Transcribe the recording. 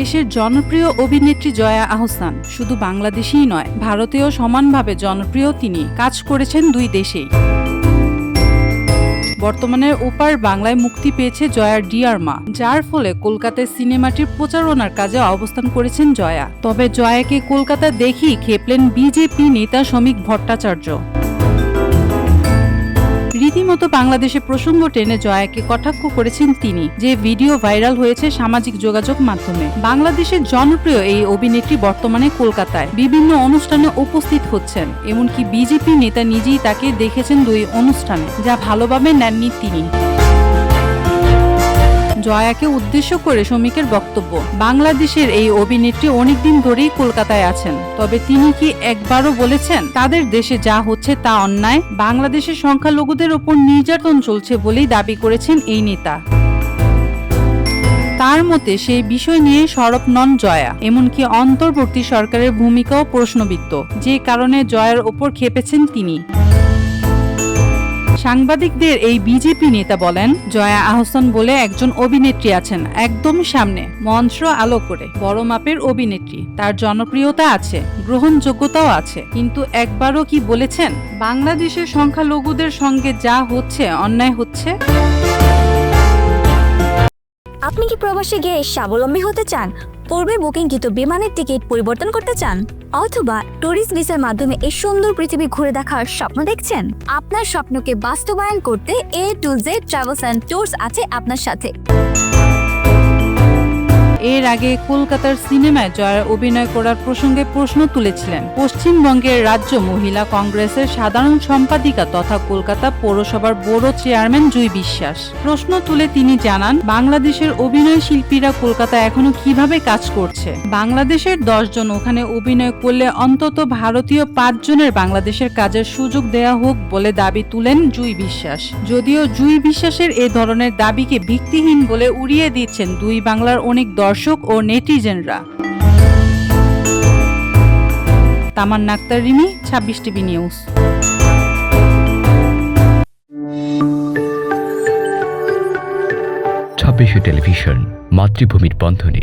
দেশের জনপ্রিয় অভিনেত্রী জয়া আহসান। শুধু বাংলাদেশেই নয়, ভারতেও সমানভাবে জনপ্রিয় তিনি। কাজ করেছেন দুই দেশেই। বর্তমানে ওপার বাংলায় মুক্তি পেয়েছে জয়ার ডিয়ার মা, যার ফলে কলকাতায় সিনেমাটির প্রচারণার কাজে অবস্থান করেছেন জয়া। তবে জয়াকে কলকাতা দেখি খেপলেন বিজেপি নেতা শ্রমিক ভট্টাচার্য। রীতিমতো বাংলাদেশে প্রসঙ্গ টেনে জয়াকে কটাক্ষ করেছেন তিনি, যে ভিডিও ভাইরাল হয়েছে সামাজিক যোগাযোগ মাধ্যমে। বাংলাদেশের জনপ্রিয় এই অভিনেত্রী বর্তমানে কলকাতায়। বিভিন্ন অনুষ্ঠানে উপস্থিত হচ্ছেন। এমনকি বিজেপি নেতা নিজেই তাকে দেখেছেন দুই অনুষ্ঠানে, যা ভালোভাবে নেননি তিনি। জয়াকে উদ্দেশ্য করে শ্রমিকের বক্তব্য। বাংলাদেশের এই অভিনেত্রী অনেকদিন ধরেই কলকাতায় আছেন। তবে তিনি কি একবারও বলেছেন, তাদের দেশে যা হচ্ছে তা অন্যায়, বাংলাদেশের সংখ্যালঘুদের ওপর নির্যাতন চলছে বলেই দাবি করেছেন এই নেতা। তার মতে সেই বিষয় নিয়ে সরব নন জয়া, এমনকি অন্তর্বর্তী সরকারের ভূমিকাও প্রশ্নবিদ্ধ। যে কারণে জয়ার ওপর খেপেছেন তিনি। সাংবাদিকদের এই বিজেপি নেতা বলেন, জয়া আহসান বলে একজন অভিনেত্রী আছেন, একদম সামনে মঞ্চ আলো করে, বড় মাপের অভিনেত্রী। তার জনপ্রিয়তা আছে, গ্রহণযোগ্যতাও আছে, কিন্তু একবারও কি বলেছেন? বাংলাদেশের সংখ্যালঘুদের সঙ্গে যা হচ্ছে, অন্যায় হচ্ছে? আপনি কি প্রবাসে গিয়ে স্বাবলম্বী হতে চান? পূর্বে বুকিংকৃত বিমানের টিকিট পরিবর্তন করতে চান, অথবা ট্যুরিস্ট ভিসার মাধ্যমে এই সুন্দর পৃথিবী ঘুরে দেখার স্বপ্ন দেখছেন? আপনার স্বপ্নকে বাস্তবায়ন করতে A to Z travels and tours আছে আপনার সাথে। এর আগে কলকাতার সিনেমায় জয়ার অভিনয় করার প্রসঙ্গে প্রশ্ন তুলেছিলেন। পশ্চিমবঙ্গের রাজ্য মহিলা কংগ্রেসের সাধারণ সম্পাদিকা তথা কলকাতা পৌরসভার বড় চেয়ারম্যান জুই বিশ্বাস। প্রশ্ন তুলে তিনি জানান, বাংলাদেশের অভিনয় শিল্পীরা কলকাতা এখনও কীভাবে কাজ করছে? বাংলাদেশের জন ওখানে অভিনয় করলে অন্তত ভারতীয় পাঁচজনের বাংলাদেশের কাজের সুযোগ দেয়া হোক বলে দাবি তুলেন জুই বিশ্বাস। যদিও জুই বিশ্বাসের এ ধরনের দাবিকে ভিত্তিহীন বলে উড়িয়ে দিচ্ছেন দুই বাংলার অনেক দর্শক ও নেটিজেনরা। তামান নাক্তার রিমি ছাব্বিশ টিভি নিউজ। ছাব্বিশে টেলিভিশন মাতৃভূমির বন্ধনে।